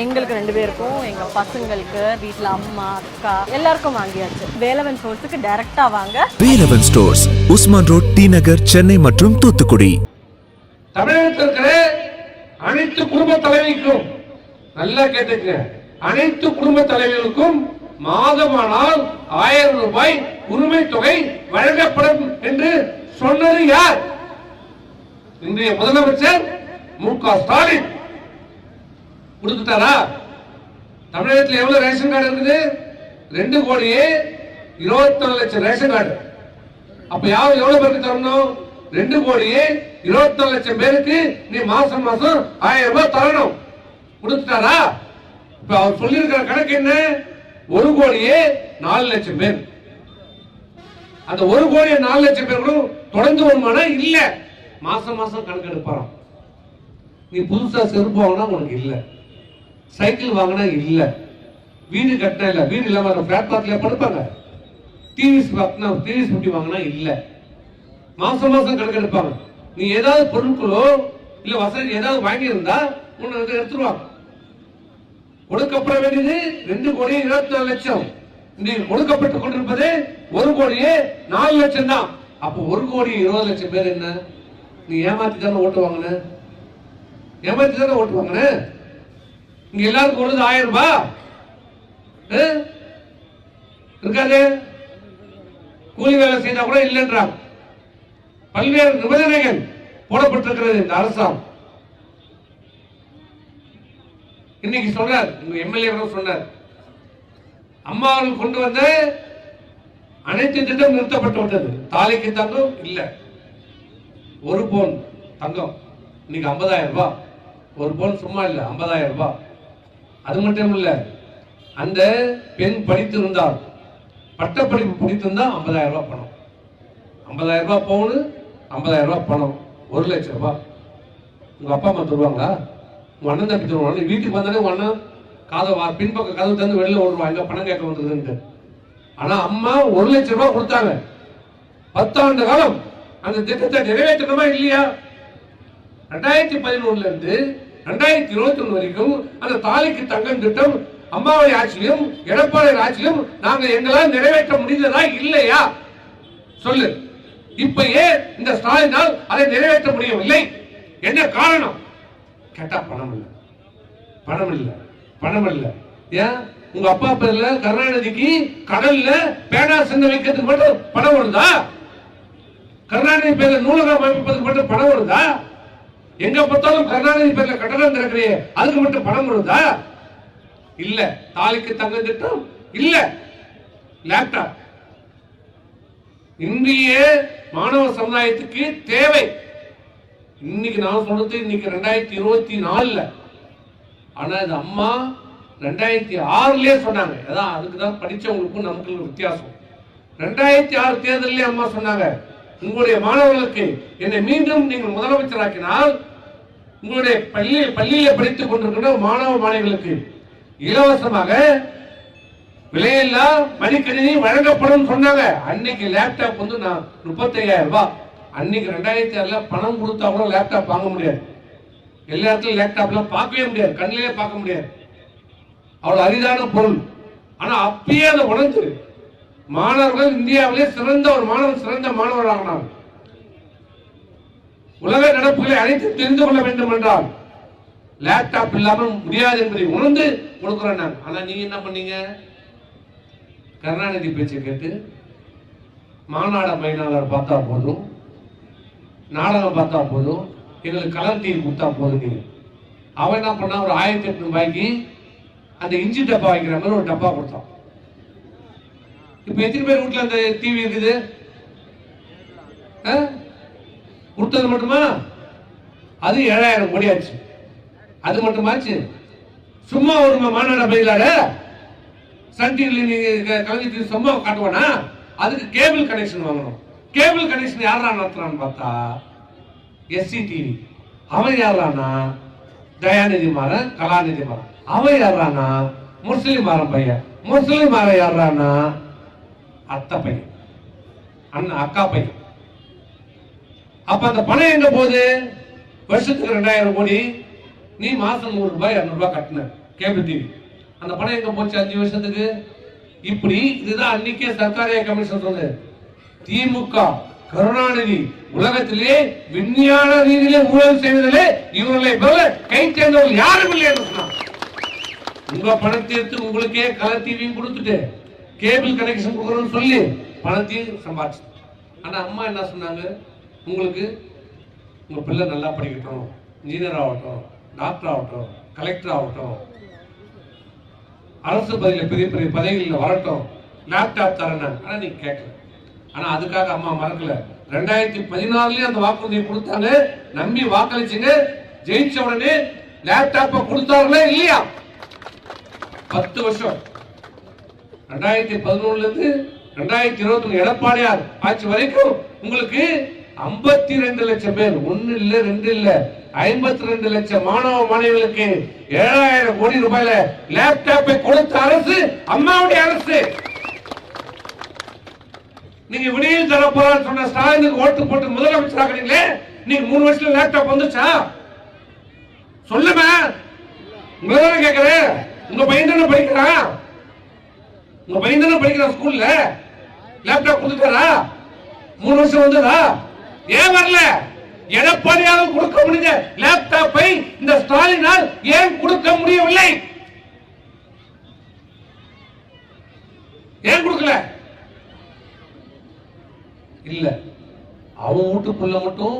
எங்களுக்கு ரெண்டு பேருக்கும் எங்க பசங்களுக்கு வீட்ல அம்மா அக்கா எல்லாருக்கும் வாங்கியாச்சு. வேலவன் சோர்ஸுக்கு டைரக்டா வாங்க. Velavan stores Usman road T Nagar Chennai மற்றும் தூத்துக்குடி. தமிழகத்தில் இருக்கிற அனைத்து குடும்ப தலைவிக்கும் நல்லா கேட்டுக்க அனைத்து குடும்ப தலைவிகளுக்கும் மாதமானால் ஆயிரம் ரூபாய் உரிமை தொகை வழங்கப்படும் என்று சொன்னது யார்? இன்றைய முதலமைச்சர் மு க ஸ்டாலின். கொடுத்துட்டாரா? தமிழகத்தில் எவ்வளவு ரேஷன் கார்டு இருக்குது? ரெண்டு கோடியே இருபத்தொன்னு லட்சம் ரேஷன் கார்டு அப்ப யார் எவ்வளவு பேருக்கு தரணும்? ரெண்டு கோடியே இருபத்தி லட்சம் பேருக்கு நீ மாசம் மாசம் ஆயிரம் ரூபாய் தரணும். கொடுத்துட்டாரா? இப்ப அவர் சொல்லியிருக்கிற கணக்கு என்ன? ஒரு கோடியே நாலு லட்சம் பேர். அந்த ஒரு கோடியே நாலு லட்சம் பேர் கூட தொடர்ந்து வருமானம் இல்ல. மாசம் மாசம் கணக்கு எடுப்பாராம் நீ புதுசா செருப்பு வாங்கினா உனக்கு இல்லை. சைக்கிள் வாங்கினா இல்ல. வீடு கட்டினா இல்ல. வீடு இல்லாம பிளாட் பார்ட்ல படுப்பாங்க. டிவிஸ் வாங்கினா டிவிஸ் முட்டி வாங்கினா இல்ல. மாசம் மாசம் கணக்கு எடுப்பாங்க. நீ ஏதாவது பொருட்களோ இல்ல வசதி ஏதாவது வாங்கி இருந்தா உன்னை வந்து எடுத்துருவாங்க. கொடுக்கப்பட வேண்டியது ரெண்டு கோடி இருபத்தி நாலு லட்சம். நீ கொடுக்கப்பட்டு கொண்டிருப்பது ஒரு கோடியே நாலு லட்சம் தான். அப்போ ஒரு கோடி இருபது லட்சம் பேர் என்ன? நீ ஏமாத்தி தானே ஓட்டு வாங்கின? ஏமாத்தி தானே ஓட்டு வாங்கின? இங்க எல்லாருக்கும் கொடுத்து ஆயிரம் ரூபாய். இருக்காது. கூலி வேலை செய்தா கூட இல்லைன்றாங்க. பல்வேறு நிபந்தனைகள் போடப்பட்டிருக்கிறது இந்த அரசாங்கம். இன்னைக்கு சொல்றார் உங்க எம்எல்ஏ சொன்னார். அம்மா அவர்கள் கொண்டு வந்த அனைத்து திட்டம் நிறுத்தப்பட்டு விட்டது. தாலிக்கு தங்கம் இல்ல. ஒரு பவுன் தங்கம். இன்னைக்கு ஐம்பதாயிரம் ரூபாய். ஒரு பவுன் சும்மா இல்ல ஐம்பதாயிரம் ரூபாய். அது மட்டும் இல்ல அந்த பெண் படித்திருந்தால் பட்டப்படிப்பு படித்திருந்தா ஐம்பதாயிரம் ரூபாய் பணம். ஐம்பதாயிரம் ரூபாய் பவுனு ஐம்பதாயிரம் ரூபாய் பணம். ஒரு லட்சம் ரூபாய். உங்க அப்பா அம்மா தருவாங்களா? உங்க அண்ணன் தம்பி தருவாங்க வீட்டுக்கு வந்தாலே உங்க அண்ணன் காதை வா பின்பக்க கதவு தந்து வெளியில ஓடுவான். எங்க பணம் கேட்க வந்ததுன்ட்டு. ஆனா அம்மா ஒரு லட்சம் ரூபாய் கொடுத்தாங்க. பத்தாண்டு காலம் அந்த திட்டத்தை நிறைவேற்றணுமா இல்லையா? ரெண்டாயிரத்தி பதினொன்னுல இருந்து ரெண்டாயிரத்தி இருபத்தி ஒண்ணு வரைக்கும் அந்த தாலிக்கு தங்கம் திட்டம் அம்மாவை ஆட்சியிலும் எடப்பாடி ஆட்சியிலும் நாங்கள் எங்களால் நிறைவேற்ற முடிந்ததா இல்லையா? சொல்லு. இப்ப ஏன் இந்த ஸ்டாலினால் அதை நிறைவேற்ற முடியவில்லை? என்ன காரணம்? கேட்டா பணம் இல்லை. பணம் இல்லை. பணம் இல்லை. ஏன்? உங்க அப்பா பேர்ல கருணாநிதிக்கு கடல்ல பேனா சின்ன வைக்கிறதுக்கு மட்டும் பணம் வருதா? கருணாநிதி பேர்ல நூலகம் அமைப்பதற்கு மட்டும் பணம் வருதா? எங்க பார்த்தாலும் கருணாநிதி பேர்ல கட்டணம் திறக்கிறே அதுக்கு மட்டும் பணம் வருதா? இல்ல. தாலிக்கு தங்க திட்டம்? இல்ல. லேப்டாப் இந்திய மாணவ சமுதாயத்துக்கு தேவை. இன்னைக்கு நான் சொல்றது இன்னைக்கு ரெண்டாயிரத்தி இருபத்தி நாலுல. ஆனா இது அம்மா ரெண்டாயிரத்தி ஆறுலயே சொன்னாங்க. அதான் அதுக்கு தான் படிச்சவங்களுக்கும் நமக்கு வித்தியாசம். ரெண்டாயிரத்தி ஆறு தேர்தலே அம்மா சொன்னாங்க. உங்களுடைய மாணவர்களுக்கு என்னை மீண்டும் நீங்கள் முதலமைச்சராக்கினால் உங்களுடைய பள்ளி பள்ளியில படித்துக் கொண்டிருக்கின்ற மாணவ மாணவிகளுக்கு இலவசமாக விலையில்லா மடிக்கணினி வழங்கப்படும் சொன்னாங்க. அன்னைக்கு லேப்டாப் வந்து நான் முப்பத்தையாயிரம் ரூபாய். அன்னைக்கு ரெண்டாயிரத்தி ஆறுல பணம் கொடுத்தா கூட லேப்டாப் வாங்க முடியாது. எல்லா இடத்துலையும் லேப்டாப்லாம் பார்க்கவே முடியாது. கண்ணிலே பார்க்க முடியாது. அவ்வளோ அரிதான பொருள். ஆனால் அப்பயே அதை உணர்ந்து மாணவர்கள் இந்தியாவிலே சிறந்த ஒரு மாணவர் சிறந்த மாணவர் உலக நடப்புகளை அனைத்து தெரிந்து கொள்ள வேண்டும் என்றால் லேப்டாப் இல்லாமல் முடியாது என்பதை உணர்ந்து கொடுக்கிறேன் நான். ஆனா நீங்க என்ன பண்ணீங்க? கருணாநிதி பேச்சை கேட்டு மாநாட மைனாளர் பார்த்தா போதும் நாடகம் பார்த்தா போதும் எங்களுக்கு கலர் டீ கொடுத்தா போதும் நீங்க அவன் என்ன பண்ணா ஒரு ஆயிரத்தி எட்டு ரூபாய்க்கு அந்த இஞ்சி டப்பா வைக்கிற மாதிரி ஒரு டப்பா கொடுத்தான். இப்ப எத்தனை பேர் வீட்டுல அந்த டிவி இருக்குது? ஆ? கொடுத்தது மட்டுமா? அது ஏழாயிரம் கோடி ஆச்சு. அது மட்டுமாச்சு? சும்மா ஒரு மாநாட பயிலாட சன் டிவியில் நீங்க கலைஞர் சும்மா காட்டுவானா? அதுக்கு கேபிள் கனெக்ஷன் வாங்கணும். கேபிள் கனெக்ஷன் யாரா நடத்துறான்னு பார்த்தா எஸ்சி டிவி அவன் யாரானா தயாநிதி மாறன் கலாநிதி மாறன். அவன் யாரானா முஸ்லிம் மாறன் பையன். முஸ்லிம் மாறன் யாரானா அத்தை பையன். அண்ணன் அக்கா பையன். அப்ப அந்த பணம் எங்க போகுது வருஷத்துக்கு ரெண்டாயிரம் கோடி. நீ மாசம் நூறு ரூபாய் இரநூறு ரூபாய் கட்டின கேபிள் டிவி அந்த பணம் எங்க போச்சு அஞ்சு வருஷத்துக்கு? இப்படி இதுதான் அன்னைக்கே சர்க்காரிய கமிஷன் சொன்னது. திமுக கருணாநிதி உலகத்திலே விஞ்ஞான ரீதியிலே ஊழல் செய்வதிலே இவர்களை போல கை சேர்ந்தவர்கள் யாரும் இல்லை என்று சொன்னார். உங்க பணத்தை எடுத்து உங்களுக்கே கலர் டிவியும் கொடுத்துட்டு கேபிள் கனெக்ஷன் கொடுக்கணும்னு சொல்லி பணத்தையும் சம்பாதிச்சு ஆனா அம்மா என்ன சொன்னாங்க? உங்களுக்கு உங்க பிள்ளை நல்லா படிக்கட்டும் இன்ஜினியர் ஆகட்டும் டாக்டர் ஆகட்டும் கலெக்டர் ஆகட்டும். அரசு பதவியில் பெரிய பெரிய பதவிகளில் வரட்டும். லேப்டாப் தரேன் ஆனால் நீங்கள் கேட்கல. ஆனால் அதுக்காக அம்மா மறக்கல. ரெண்டாயிரத்தி பதினாலுலேயே அந்த வாக்குறுதியை கொடுத்தாங்க. நம்பி வாக்களிச்சுங்க. ஜெயிச்ச உடனே லேப்டாப்பை கொடுத்தாங்களே இல்லையா? பத்து வருஷம். ரெண்டாயிரத்தி பதினொன்னுல இருந்து ரெண்டாயிரத்தி இருபத்தி ஒண்ணு எடப்பாடியார் ஆட்சி வரைக்கும் உங்களுக்கு ஐம்பத்தி ரெண்டு லட்சம் பேர் ஒன்னு இல்ல ரெண்டு இல்ல ஐம்பத்தி ரெண்டு லட்சம் மாணவ மாணவிகளுக்கு ஏழாயிரம் கோடி ரூபாயில லேப்டாப்பை கொடுத்த அரசு அம்மாவுடைய அரசு. நீங்க விடியல் தர போறான்னு சொன்ன ஸ்டாலினுக்கு ஓட்டு போட்டு முதலமைச்சர் நீங்க மூணு வருஷத்துல லேப்டாப் வந்துச்சா சொல்லுமே. உங்களை கேட்கிறேன் உங்க பையன் தானே படிக்கிறான். உங்க பையன் தானே படிக்கிறான் ஸ்கூல்ல? லேப்டாப் கொடுத்துட்டாரா மூணு வருஷம் வந்ததா ஏன் வரல? எடப்பாடியால் கொடுக்க முடிஞ்ச லேப்டாப்பை இந்த ஸ்டாலினால் ஏன் கொடுக்க முடியவில்லை? ஏன் கொடுக்கல? இல்ல. அவன் வீட்டுக்குள்ள மட்டும்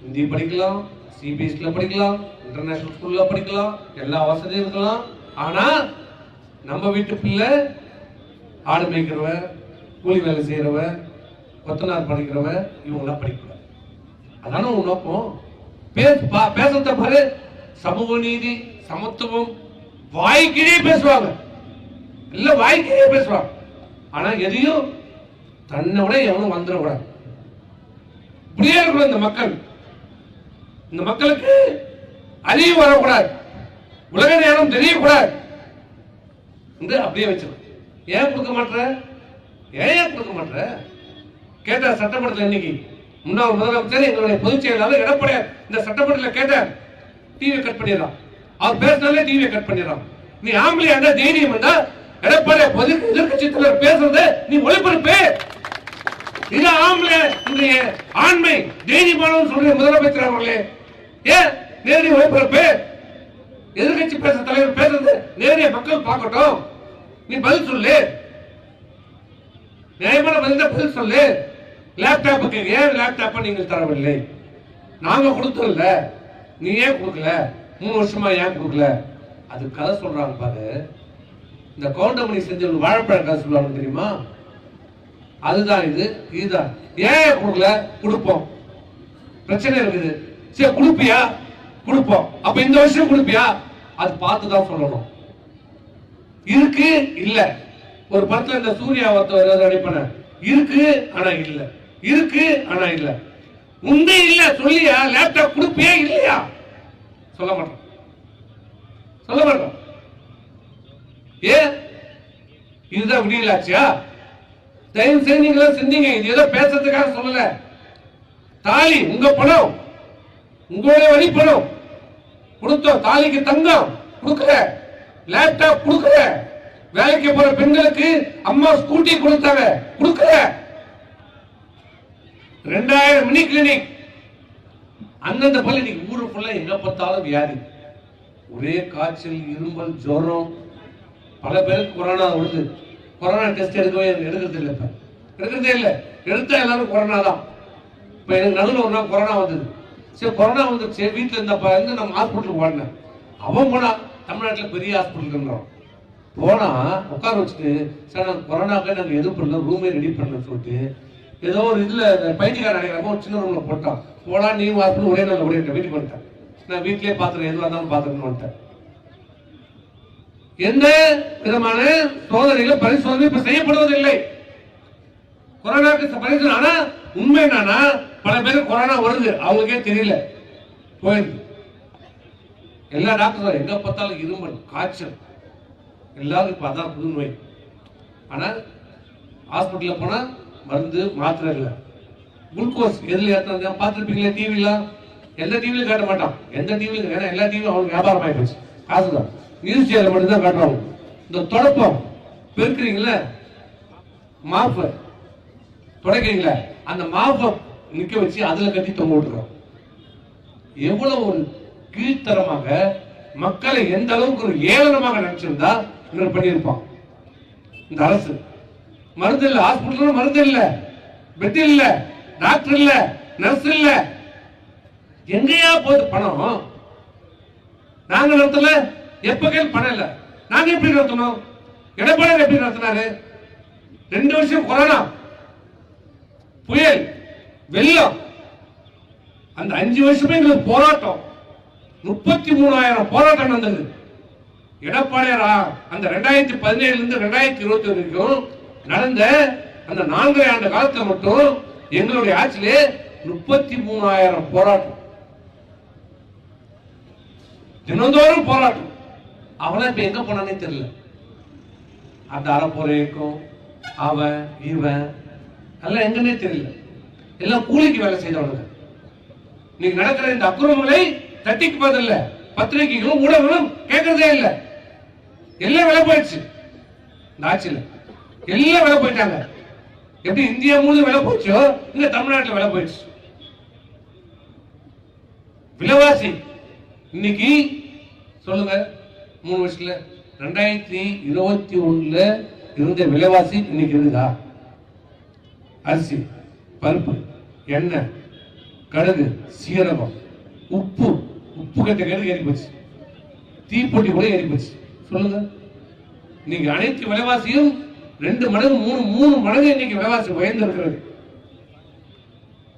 ஹிந்தி படிக்கலாம் சிபிஎஸ்சில படிக்கலாம் இன்டர்நேஷனல் ஸ்கூல்ல படிக்கலாம் எல்லா வசதியும் இருக்கலாம். ஆனா நம்ம வீட்டு பிள்ளை ஆடு மேய்க்கிறவ கூலி வேலை செய்யறவன் கொத்தனார் படிக்கிறவன் இவங்களாம் படிக்கிறார் அதான உன் நோக்கம்? பா- பேசுறத பாரு. சமூக நீதி சமத்துவம் வாய்க்கிலேயே பேசுவாங்க. இல்ல வாய்க்கிலேயே பேசுவாங்க. ஆனா எதையும் தன்னை விட எவனும் வந்துடக்கூடாது இப்படியே இருக்கணும் இந்த மக்கள். இந்த மக்களுக்கு அறிவு வரக்கூடாது. உலக நேரம் தெரியக்கூடாது. என்று அப்படியே வச்சிருக்கோம் ஏன் கொடுக்க மாட்ற? ஏன் ஏன் கொடுக்க மாட்ற? கேட்டா சட்டமன்றத்தில் இன்னைக்கு முன்னாள் முதலமைச்சர் எங்களுடைய பொதுச் செயலாளர் எடப்பாடியார் இந்த சட்டமன்றத்தில் கேட்டார் டிவி கட் பண்ணிடுறான். அவர் பேசினாலே டிவியை கட் பண்ணிடுறான். நீ ஆம்பளையா இருந்தா தைரியம் இருந்தா எடப்பாடியார் பொது எதிர்கட்சி தலைவர் பேசுறத நீ ஒளிபரப்பு. இது ஆம்பளை இன்றைய ஆண்மை தைரியமானவன் சொல்ற முதலமைச்சர் அவர்களே. ஏன் நேரடி ஒளிபரப்பு? எதிர்கட்சி பேசுற தலைவர் பேசுறது நேரடிய மக்கள் பார்க்கட்டும். நீ பதில் சொல்லு. நியாயமான பதில் பதில் சொல்லு. லேப்டாப்புக்கு ஏன் லேப்டாப்பை நீங்கள் தரவில்லை? நாங்க கொடுத்தோம்ல நீ ஏன் கொடுக்கல? மூணு வருஷமா ஏன் கொடுக்கல? அது கதை சொல்றாங்க பாரு. இந்த கவுண்டமணி செஞ்ச ஒரு வாழைப்பழ கதை சொல்லுவாங்க தெரியுமா? அதுதான் இது இதுதான். ஏன் கொடுக்கல? கொடுப்போம். பிரச்சனை இருக்குது. சரி கொடுப்பியா? கொடுப்போம். அப்ப இந்த வருஷம் கொடுப்பியா? அது பார்த்து தான் சொல்லணும். இருக்கு இல்ல. ஒரு படத்துல இந்த சூர்யா ஒருத்தர் அடிப்பன இருக்கு ஆனா இல்ல. இருக்கு ஆனா இல்ல. உண்டே இல்ல சொல்லியா? லேப்டாப் கொடுப்பியா இல்லையா? சொல்ல மாட்டோம். சொல்ல மாட்டோம். ஏன் இதுதான் விடியலாச்சியா தயவு செய்து நீங்க சிந்திங்க. இது ஏதோ பேசுறதுக்காக சொல்லல. தாலி உங்க பணம். உங்களுடைய வழி பணம் கொடுத்தோம். தாலிக்கு தங்கம். கொடுக்கல. லேப்டாப் கொடுக்கல. வேலைக்கு போற பெண்களுக்கு அம்மா ஸ்கூட்டி கொடுத்தாங்க. கொடுக்கல. ரெண்டாயிரம் மினி கிளினிக் அந்தந்த பள்ளி இன்னைக்கு ஊரு ஃபுல்லா எங்க பார்த்தாலும் வியாதி. ஒரே காய்ச்சல் இரும்பல் ஜுரம். பல பேருக்கு கொரோனா வருது. கொரோனா டெஸ்ட் எடுக்கவே எடுக்கிறது இல்லை இப்ப. எடுக்கிறதே இல்லை. எடுத்தா எல்லாரும் கொரோனா தான். இப்போ எனக்கு நடுவில் ஒரு நாள் கொரோனா வந்தது. சரி கொரோனா வந்துச்சு வீட்டுல இருந்தப்ப இருந்து நம்ம ஹாஸ்பிட்டலுக்கு ஓடினேன். அவன் போனான். தமிழ்நாட்டில் பெரிய ஹாஸ்பிட்டல் போனால் உட்கார வச்சுட்டு சார் நாங்கள் கொரோனாக்கு நாங்கள் எதுவும் பண்ணல ரூமே ரெடி பண்ணலன்னு சொல்லிட்டு ஏதோ ஒரு இதில் பயிற்சிக்கார நினைக்கிறப்ப ஒரு சின்ன ரூமில் போட்டோம் போனால் நீ ஹாஸ்பிட்டல் ஒரே நாள் ஓடிட்டேன் வீட்டுக்கு வந்துட்டேன். நான் வீட்டிலே பார்த்துறேன் எதுவாக இருந்தாலும் பாத்துக்கணும்னு வந்துட்டேன். எந்த விதமான சோதனைகள் பரிசோதனை இப்ப செய்யப்படுவதில்லை. கொரோனாக்கு பரிசோதனை ஆனா உண்மை என்னன்னா பல பேருக்கு கொரோனா வருது. அவங்களுக்கே தெரியல. போயிடுது. எல்லா டாக்டரும் எங்க பார்த்தாலும் இருமல் காய்ச்சல். எல்லாரும் இப்ப அதான் புது நோய். ஆனால் ஹாஸ்பிட்டல்ல போனா மருந்து மாத்திரை இல்லை. குளுக்கோஸ் எதுல ஏற்ற பார்த்துருப்பீங்களே டிவிலாம்? எந்த டிவிலையும் காட்ட மாட்டான். எந்த டிவிலையும் ஏன்னா எல்லா டிவியும் அவனுக்கு வியாபாரம் ஆகிடுச்சு காசு காசுதான். நியூஸ் சேனல் மட்டும்தான் காட்டுறாங்க இந்த தொடப்பம் பெருக்குறீங்களா? மாப்பு துடைக்கிறீங்களே? அந்த மாப்பை நிற்க வச்சு அதில் கட்டி தொங்க விட்டுறோம் எவ்வளவு ஒரு கீழ்த்தரமாக மக்களை எந்த அளவுக்கு ஒரு ஏளனமாக நினைச்சிருந்தா இவர் பண்ணியிருப்பான். இந்த அரசு. மருந்து இல்ல ஹாஸ்பிட்டல் மருந்து இல்ல பெட் இல்ல டாக்டர் இல்ல நர்ஸ் இல்ல. எங்கேயா போகுது பணம்? நாங்க நடத்தல எப்ப கையில் பணம் இல்ல? நாங்க எப்படி நடத்தணும்? எடப்பாடி எப்படி நடத்தினாரு? ரெண்டு வருஷம் கொரோனா. புயல் வெள்ளம். அந்த அஞ்சு வருஷமே எங்களுக்கு போராட்டம். முப்பத்தி மூணாயிரம் போராட்டம் நடந்தது. எடப்பாடியார் அந்த ரெண்டாயிரத்தி பதினேழுல இருந்து ரெண்டாயிரத்தி இருபத்தி வரைக்கும் நடந்த அந்த நான்கரை ஆண்டு காலத்துல மட்டும் எங்களுடைய ஆட்சியிலே முப்பத்தி மூணாயிரம் போராட்டம். தினந்தோறும் போராட்டம். அவனா இப்ப எங்க போனானே தெரியல. அந்த அறப்போரை அவன் இவன் எல்லாம் எங்கன்னே தெரியல. எல்லாம் கூலிக்கு வேலை செய்தவனுங்க. இன்னைக்கு நடக்கிற இந்த அக்குரமங்களை தட்டிக்கு பதில் பத்திரிகைகளும் ஊடகங்களும் கேட்கறதே இல்ல. எல்லாம் விலை போயிடுச்சு. இந்த ஆட்சியில எல்லாம் விலை போயிட்டாங்க. எப்படி இந்தியா முழுதும் விலை போச்சோ இங்க தமிழ்நாட்டுல விலை போயிடுச்சு? விலைவாசி இன்னைக்கு சொல்லுங்க மூணு வருஷத்துல ரெண்டாயிரத்தி இருபத்தி ஒண்ணுல இருந்த விலைவாசி இன்னைக்கு இருக்குதா? அரிசி பருப்பு எண்ணெய் கடுகு சீரகம் உப்பு உப்பு கேடு கடுகு ஏறி போச்சு. தீப்பொட்டி கூட ஏறி போச்சு. சொல்லுங்க. நீங்க அனைத்து விலைவாசியும் ரெண்டு மடங்கு மூணு மூணு மடங்கு இன்னைக்கு விலைவாசி உயர்ந்து இருக்கிறது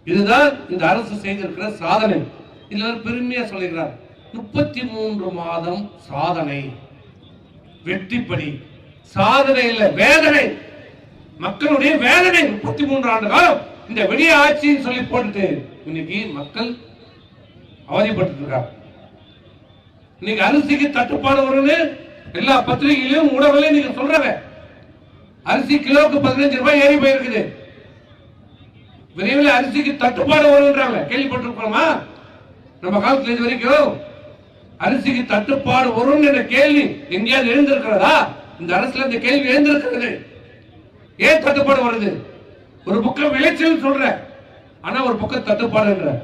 இதுதான் இந்த அரசு செய்திருக்கிற சாதனை. இதுல பெருமையா சொல்லுகிறார் முப்பத்தி மூன்று மாதம் சாதனை. வெற்றிப்படி சாதனை இல்ல வேதனை. மக்களுடைய வேதனை முப்பத்தி மூன்று ஆண்டு காலம் இந்த வெளிய ஆட்சின்னு சொல்லி போட்டுட்டு இன்னைக்கு மக்கள் அவதிப்பட்டு இருக்காங்க. இன்னைக்கு அரிசிக்கு தட்டுப்பாடு வரும்னு எல்லா பத்திரிகையிலும் ஊடகங்களையும் நீங்க சொல்றவ அரிசி கிலோவுக்கு பதினஞ்சு ரூபாய் ஏறி போயிருக்குது. விரைவில் அரிசிக்கு தட்டுப்பாடு வரும்ன்றாங்க. கேள்விப்பட்டிருக்கோமா? நம்ம காலத்துல இது வரைக்கும் அரிசிக்கு தட்டுப்பாடு வரும் என்ற கேள்வி எங்கேயாவது எழுந்திருக்கிறதா? இந்த அரசுல இந்த கேள்வி எழுந்திருக்கிறது. ஏன் தட்டுப்பாடு வருது? ஒரு பக்கம் விளைச்சல் சொல்ற ஆனா ஒரு பக்கம் தட்டுப்பாடுன்ற.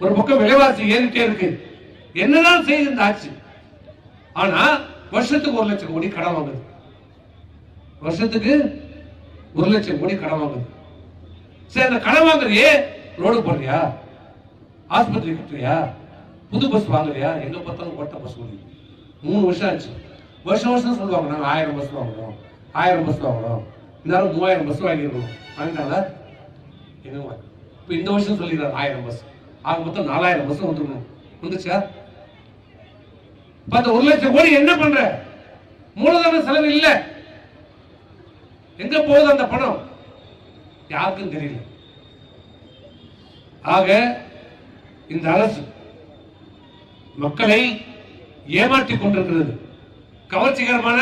ஒரு பக்கம் விலைவாசி ஏறிட்டே இருக்கு. என்னதான் செய்யுது இந்த ஆட்சி ஆனா வருஷத்துக்கு ஒரு லட்சம் கோடி கடன் வாங்குது. வருஷத்துக்கு ஒரு லட்சம் கோடி கடன் வாங்குது. சரி அந்த கடன் வாங்குறியே ரோடு போடுறியா? ஆஸ்பத்திரி கட்டுறியா? புது பஸ் வாங்குறியா? எங்க பார்த்தாலும் ஓட்ட பஸ் ஓடுது மூணு வருஷம் ஆச்சு. வருஷம் வருஷம் சொல்லுவாங்க நாங்கள் ஆயிரம் பஸ் வாங்குறோம். ஆயிரம் பஸ் வாங்குறோம். இருந்தாலும் மூவாயிரம் பஸ் வாங்கிருக்கோம் வாங்கிட்டாங்களா எங்க இப்போ இந்த வருஷம் சொல்லிடுறாரு ஆயிரம் பஸ் ஆக மொத்தம் நாலாயிரம் பஸ் வந்துருக்கணும் வந்துச்சா? இப்ப ஒரு லட்சம் கோடி என்ன பண்ற? மூலதன செலவு இல்ல. எங்க போகுது அந்த பணம்? யாருக்கும் தெரியல. ஆக இந்த அரசு மக்களை ஏமாற்றிக் கொண்டிருக்கிறது. கவர்ச்சிகரமான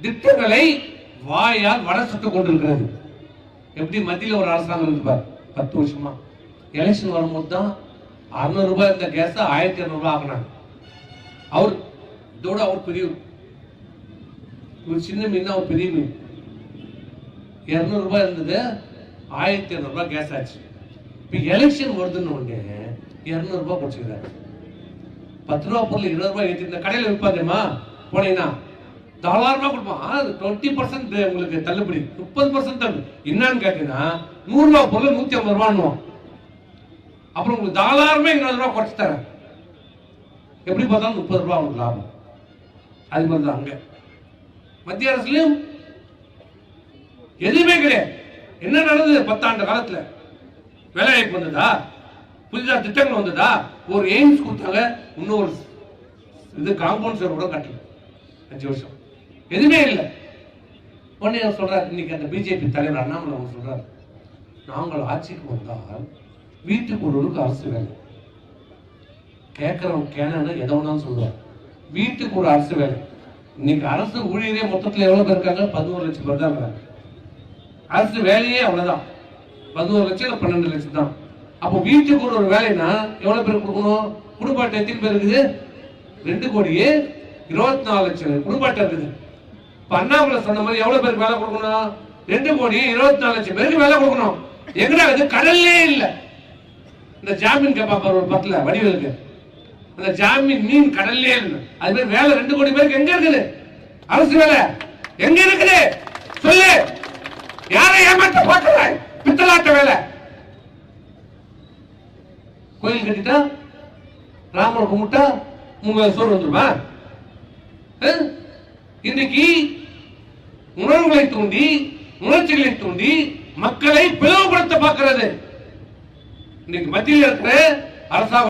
திட்டங்களை வாயால் வட கொண்டிருக்கிறது. எப்படி மத்தியில் ஒரு அரசாங்கம் இருக்கு பாரு பத்து வருஷமா? எலெக்ஷன் வரும்போது தான் அறுநூறு ரூபாய் இருந்த கேஸ் ஆயிரத்தி இரநூறுபா ஆகினாங்க அவர் இதோட அவர் பெரிய ஒரு சின்ன மீன் அவர் பெரிய மீன். இரநூறுபா இருந்தது ஆயிரத்தி இரநூறுபா கேஸ் ஆச்சு. இப்போ எலெக்ஷன் வருதுன்னு உடனே இரநூறுபா ரூபாய் குறைச்சிக்கிறாரு. பத்து ரூபா பொருள் இருபது ரூபாய் ஏற்றி இந்த கடையில் விற்பாதேம்மா போனீங்கன்னா தாராளமா கொடுப்பான். டுவெண்ட்டி பர்சன்ட் உங்களுக்கு தள்ளுபடி. முப்பது பர்சன்ட் தள்ளு. என்னன்னு கேட்டீங்கன்னா நூறு பொருள் நூற்றி ஐம்பது ரூபான்னுவோம் அப்புறம் உங்களுக்கு தாராளமாக இருபது ரூபா குறைச்சி தரேன். எப்படி பார்த்தாலும் முப்பது ரூபா அவனுக்கு லாபம். அது மாதிரி தான் அங்கே. மத்திய அரசுலையும் எதுவுமே கிடையாது. என்ன நடந்தது பத்தாண்டு காலத்தில்? வேலைவாய்ப்பு வந்ததா? புதிதாக திட்டங்கள் வந்ததா? ஒரு எய்ம்ஸ் கொடுத்தாங்க இன்னொரு இது காம்பவுண்ட் சுவர் கூட கட்டல. அஞ்சு வருஷம். எதுவுமே இல்லை. உடனே அவர் சொல்றாரு இன்னைக்கு அந்த பிஜேபி தலைவர் அண்ணாமலை அவர் சொல்றாரு நாங்கள் ஆட்சிக்கு வந்தால் வீட்டுக்கு ஒருவருக்கு அரசு வேலை கேட்கறவன் கேனன்னு எதை வேணாலும் சொல்லுவான். வீட்டுக்கு ஒரு அரசு வேலை. இன்னைக்கு அரசு ஊழியரே மொத்தத்தில் எவ்வளோ பேர் இருக்காங்க? பதினோரு லட்சம் பேர் தான் இருக்காங்க. அரசு வேலையே அவ்வளோதான் பதினோரு லட்சம் இல்லை பன்னெண்டு லட்சம் தான். அப்போ வீட்டுக்கு ஒரு ஒரு வேலைன்னா பேர் கொடுக்கணும்? குடும்ப அட்டை எத்தனை பேர் இருக்குது? ரெண்டு கோடியே இருபத்தி நாலு லட்சம் குடும்ப அட்டை இருக்குது. இப்போ அண்ணாமலை சொன்ன மாதிரி எவ்வளோ பேருக்கு வேலை கொடுக்கணும்? ரெண்டு கோடி இருபத்தி நாலு லட்சம் பேருக்கு வேலை கொடுக்கணும். எங்கடா இது? கடல்லே இல்லை. இந்த ஜாமீன் கேப்பா ஒரு பத்தில் வடிவேலுக்கு. அந்த ஜாமீன் மீன் கடல்லே அது மாதிரி வேலை ரெண்டு கோடி பேருக்கு எங்க இருக்குது? அரசு வேலை. எங்க இருக்குது? சொல்லு. யாரை ஏமாற்ற பார்க்கிறாய் பித்தலாட்ட வேலை. கோயில் கட்டிட்டா? ராமர் கும்பிட்டா? மூணு சோறு வந்துருமா? அஹ்? இன்னைக்கு உணர்வுகளை தூண்டி உணர்ச்சிகளை தூண்டி மக்களை பிளவுபடுத்த பார்க்கிறது. இன்னைக்கு மத்தியில் இருக்கிற அரசாங்கம்